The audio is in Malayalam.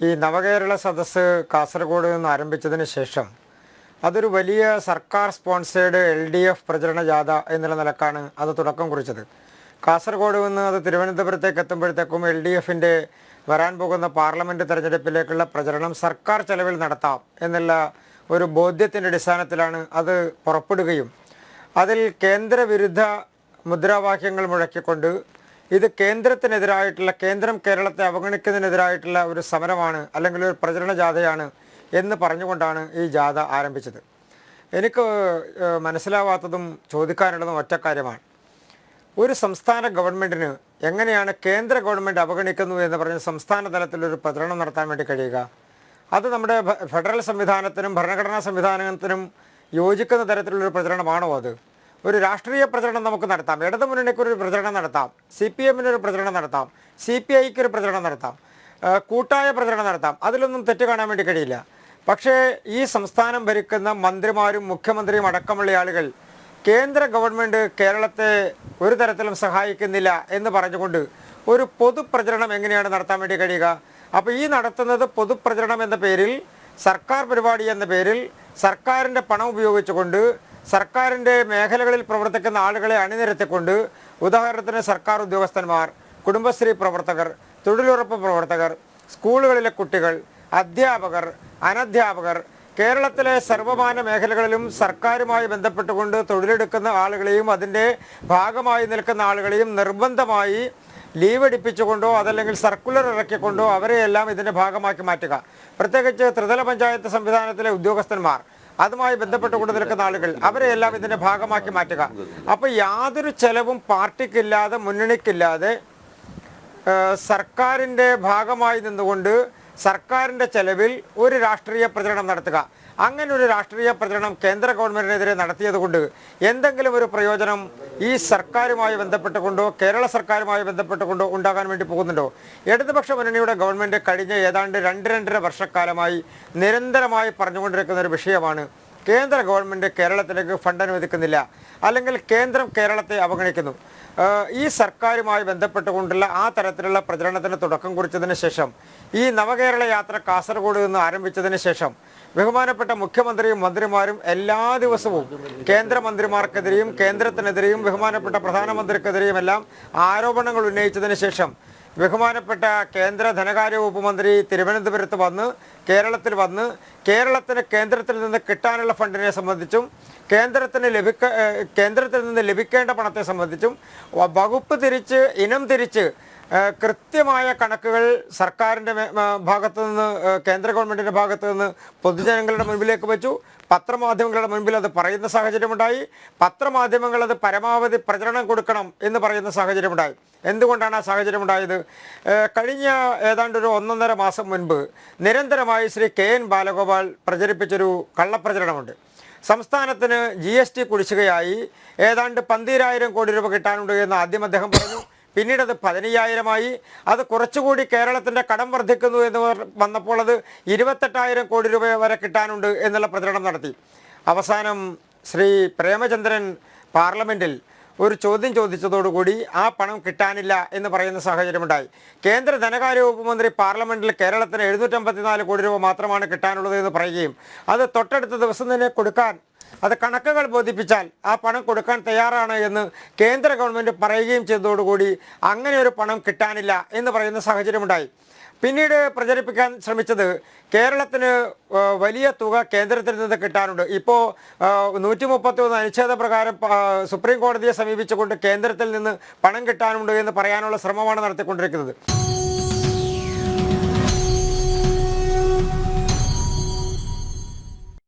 ഈ നവകേരള സദസ്സ് കാസർഗോഡ് നിന്ന് ആരംഭിച്ചതിന് ശേഷം അതൊരു വലിയ സർക്കാർ സ്പോൺസേഡ് എൽ ഡി എഫ് പ്രചരണ ജാഥ എന്നുള്ള നിലക്കാണ് അത് തുടക്കം കുറിച്ചത്. കാസർഗോഡ് നിന്ന് അത് തിരുവനന്തപുരത്തേക്ക് എത്തുമ്പോഴത്തേക്കും എൽ ഡി എഫിന്റെ വരാൻ പോകുന്ന പാർലമെന്റ് തെരഞ്ഞെടുപ്പിലേക്കുള്ള പ്രചരണം സർക്കാർ ചെലവിൽ നടത്താം എന്നുള്ള ഒരു ബോധ്യത്തിന്റെ അടിസ്ഥാനത്തിലാണ് അത് പുറപ്പെടുകയും അതിൽ കേന്ദ്രവിരുദ്ധ മുദ്രാവാക്യങ്ങൾ മുഴക്കിക്കൊണ്ട് ഇത് കേന്ദ്രത്തിനെതിരായിട്ടുള്ള കേന്ദ്രം കേരളത്തെ അവഗണിക്കുന്നതിനെതിരായിട്ടുള്ള ഒരു സമരമാണ് അല്ലെങ്കിൽ ഒരു പ്രചരണ ജാഥയാണ് എന്ന് പറഞ്ഞുകൊണ്ടാണ് ഈ ജാഥ ആരംഭിച്ചത്. എനിക്ക് മനസ്സിലാവാത്തതും ചോദിക്കാനുള്ളതും ഒറ്റ കാര്യമാണ്. ഒരു സംസ്ഥാന ഗവൺമെന്റിന് എങ്ങനെയാണ് കേന്ദ്ര ഗവൺമെന്റ് അവഗണിക്കുന്നു എന്ന് പറഞ്ഞ് സംസ്ഥാന തലത്തിലൊരു പ്രചരണം നടത്താൻ വേണ്ടി കഴിയുക? അത് നമ്മുടെ ഫെഡറൽ സംവിധാനത്തിനും ഭരണഘടനാ സംവിധാനത്തിനും യോജിക്കുന്ന തരത്തിലുള്ളൊരു പ്രചരണമാണോ അത്? ഒരു രാഷ്ട്രീയ പ്രചരണം നമുക്ക് നടത്താം. ഇടതു മുന്നണിക്കൊരു പ്രചരണം നടത്താം. സി പി എമ്മിനൊരു പ്രചരണം നടത്താം. സി പി ഐക്ക് ഒരു പ്രചരണം നടത്താം. കൂട്ടായ പ്രചരണം നടത്താം. അതിലൊന്നും തെറ്റ് കാണാൻ വേണ്ടി കഴിയില്ല. പക്ഷേ ഈ സംസ്ഥാനം ഭരിക്കുന്ന മന്ത്രിമാരും മുഖ്യമന്ത്രിയും അടക്കമുള്ള ആളുകൾ കേന്ദ്ര ഗവൺമെന്റ് കേരളത്തെ ഒരു തരത്തിലും സഹായിക്കുന്നില്ല എന്ന് പറഞ്ഞുകൊണ്ട് ഒരു പൊതുപ്രചരണം എങ്ങനെയാണ് നടത്താൻ വേണ്ടി കഴിയുക? അപ്പോൾ ഈ നടത്തുന്നത് പൊതുപ്രചരണം എന്ന പേരിൽ സർക്കാർ പരിപാടി എന്ന പേരിൽ സർക്കാരിന്റെ പണം ഉപയോഗിച്ചുകൊണ്ട് സർക്കാരിന്റെ മേഖലകളിൽ പ്രവർത്തിക്കുന്ന ആളുകളെ അണിനിരത്തിക്കൊണ്ട് ഉദാഹരണത്തിന് സർക്കാർ ഉദ്യോഗസ്ഥന്മാർ കുടുംബശ്രീ പ്രവർത്തകർ തൊഴിലുറപ്പ് പ്രവർത്തകർ സ്കൂളുകളിലെ കുട്ടികൾ അധ്യാപകർ അനധ്യാപകർ കേരളത്തിലെ സർവമാന മേഖലകളിലും സർക്കാരുമായി ബന്ധപ്പെട്ടുകൊണ്ട് തൊഴിലെടുക്കുന്ന ആളുകളെയും അതിന്റെ ഭാഗമായി നിൽക്കുന്ന ആളുകളെയും നിർബന്ധമായി ലീവ് എടുപ്പിച്ചുകൊണ്ടോ അതല്ലെങ്കിൽ സർക്കുലർ ഇറക്കിക്കൊണ്ടോ അവരെയെല്ലാം ഇതിന്റെ ഭാഗമാക്കി മാറ്റുക. പ്രത്യേകിച്ച് ത്രിതല പഞ്ചായത്ത് സംവിധാനത്തിലെ ഉദ്യോഗസ്ഥന്മാർ അതുമായി ബന്ധപ്പെട്ടുകൊണ്ട് നിൽക്കുന്ന ആളുകൾ അവരെയെല്ലാം ഇതിന്റെ ഭാഗമാക്കി മാറ്റുക. അപ്പോൾ യാതൊരു ചെലവും പാർട്ടിക്കില്ലാതെ മുന്നണിക്കില്ലാതെ സർക്കാരിന്റെ ഭാഗമായി നിന്നുകൊണ്ട് സർക്കാരിന്റെ ചെലവിൽ ഒരു രാഷ്ട്രീയ പ്രചരണം നടത്തുക. അങ്ങനെ ഒരു രാഷ്ട്രീയ പ്രചരണം കേന്ദ്ര ഗവൺമെന്റിനെതിരെ നടത്തിയതുകൊണ്ട് എന്തെങ്കിലും ഒരു പ്രയോജനം ഈ സർക്കാരുമായി ബന്ധപ്പെട്ടുകൊണ്ടോ കേരള സർക്കാരുമായി ബന്ധപ്പെട്ടുകൊണ്ടോ ഉണ്ടാകാൻ വേണ്ടി പോകുന്നുണ്ടോ? ഇടതുപക്ഷ മുന്നണിയുടെ ഗവൺമെന്റ് കഴിഞ്ഞ ഏതാണ്ട് രണ്ട് രണ്ടര വർഷക്കാലമായി നിരന്തരമായി പറഞ്ഞുകൊണ്ടിരിക്കുന്ന ഒരു വിഷയമാണ് കേന്ദ്ര ഗവൺമെന്റ് കേരളത്തിലേക്ക് ഫണ്ട് അനുവദിക്കുന്നില്ല. അല്ലെങ്കിൽ കേന്ദ്രം കേരളത്തെ അവഗണിക്കുന്നു. ഈ സർക്കാരുമായി ബന്ധപ്പെട്ടുകൊണ്ടുള്ള ആ തരത്തിലുള്ള പ്രചരണത്തിന് തുടക്കം കുറിച്ചതിന് ശേഷം ഈ നവകേരള യാത്ര കാസർഗോഡ് നിന്ന് ആരംഭിച്ചതിന് ശേഷം ബഹുമാനപ്പെട്ട മുഖ്യമന്ത്രിയും മന്ത്രിമാരും എല്ലാ ദിവസവും കേന്ദ്രമന്ത്രിമാർക്കെതിരെയും കേന്ദ്രത്തിനെതിരെയും ബഹുമാനപ്പെട്ട പ്രധാനമന്ത്രിക്കെതിരെയും എല്ലാം ആരോപണങ്ങൾ ഉന്നയിച്ചതിന് ശേഷം ബഹുമാനപ്പെട്ട കേന്ദ്ര ധനകാര്യ വകുപ്പ് മന്ത്രി തിരുവനന്തപുരത്ത് വന്ന് കേരളത്തിൽ വന്ന് കേരളത്തിന് കേന്ദ്രത്തിൽ നിന്ന് കിട്ടാനുള്ള ഫണ്ടിനെ സംബന്ധിച്ചും കേന്ദ്രത്തിന് ലഭിക്ക കേന്ദ്രത്തിൽ നിന്ന് ലഭിക്കേണ്ട പണത്തെ സംബന്ധിച്ചും വകുപ്പ് തിരിച്ച് ഇനം തിരിച്ച് കൃത്യമായ കണക്കുകൾ സർക്കാരിന്റെ ഭാഗത്തു നിന്ന് കേന്ദ്ര ഗവൺമെന്റിന്റെ ഭാഗത്തു നിന്ന് പൊതുജനങ്ങളുടെ മുൻപിലേക്ക് വെച്ചു. പത്രമാധ്യമങ്ങളുടെ മുൻപിൽ അത് പറയുന്ന സാഹചര്യമുണ്ടായി. പത്രമാധ്യമങ്ങൾ അത് പരമാവധി പ്രചരണം കൊടുക്കണം എന്ന് പറയുന്ന സാഹചര്യമുണ്ടായി. എന്തുകൊണ്ടാണ് ആ സാഹചര്യം ഉണ്ടായത് കഴിഞ്ഞ ഏതാണ്ട് ഒരു ഒന്നൊന്നര മാസം മുൻപ് നിരന്തരമായി ശ്രീ കെ എൻ ബാലഗോപാൽ പ്രചരിപ്പിച്ചൊരു കള്ളപ്രചരണമുണ്ട്. സംസ്ഥാനത്തിന് ജി എസ് ടി കുടിശ്ശികയായി. ഏതാണ്ട് പന്തീരായിരം കോടി രൂപ കിട്ടാനുണ്ട് എന്ന് ആദ്യം അദ്ദേഹം പറഞ്ഞു. പിന്നീട് അത് പതിനയ്യായിരമായി. അത് കുറച്ചുകൂടി കേരളത്തിന്റെ കടം വർദ്ധിക്കുന്നു എന്ന് വന്നപ്പോൾ അത് ഇരുപത്തെട്ടായിരം കോടി രൂപ വരെ കിട്ടാനുണ്ട് എന്നുള്ള പ്രചരണം നടത്തി. അവസാനം ശ്രീ പ്രേമചന്ദ്രൻ പാർലമെന്റിൽ ഒരു ചോദ്യം ചോദിച്ചതോടുകൂടി ആ പണം കിട്ടാനില്ല എന്ന് പറയുന്ന സാഹചര്യമുണ്ടായി. കേന്ദ്ര ധനകാര്യ വകുപ്പ് മന്ത്രി പാർലമെന്റിൽ കേരളത്തിന് എഴുന്നൂറ്റമ്പത്തിനാല് കോടി രൂപ മാത്രമാണ് കിട്ടാനുള്ളത് എന്ന് പറയുകയും അത് തൊട്ടടുത്ത ദിവസം തന്നെ കൊടുക്കാൻ അത് കണക്കുകൾ ബോധിപ്പിച്ചാൽ ആ പണം കൊടുക്കാൻ തയ്യാറാണ് എന്ന് കേന്ദ്ര ഗവൺമെന്റ് പറയുകയും ചെയ്തതോടുകൂടി അങ്ങനെ ഒരു പണം കിട്ടാനില്ല എന്ന് പറയുന്ന സാഹചര്യമുണ്ടായി. പിന്നീട് പ്രചരിപ്പിക്കാൻ ശ്രമിച്ചത് കേരളത്തിന് വലിയ തുക കേന്ദ്രത്തിൽ നിന്ന് കിട്ടാനുണ്ട്. ഇപ്പോൾ നൂറ്റി മുപ്പത്തി ഒന്ന് അനുച്ഛേദ പ്രകാരം സുപ്രീം കോടതിയെ സമീപിച്ചുകൊണ്ട് കേന്ദ്രത്തിൽ നിന്ന് പണം കിട്ടാനുണ്ട് എന്ന് പറയാനുള്ള ശ്രമമാണ് നടത്തിക്കൊണ്ടിരിക്കുന്നത്.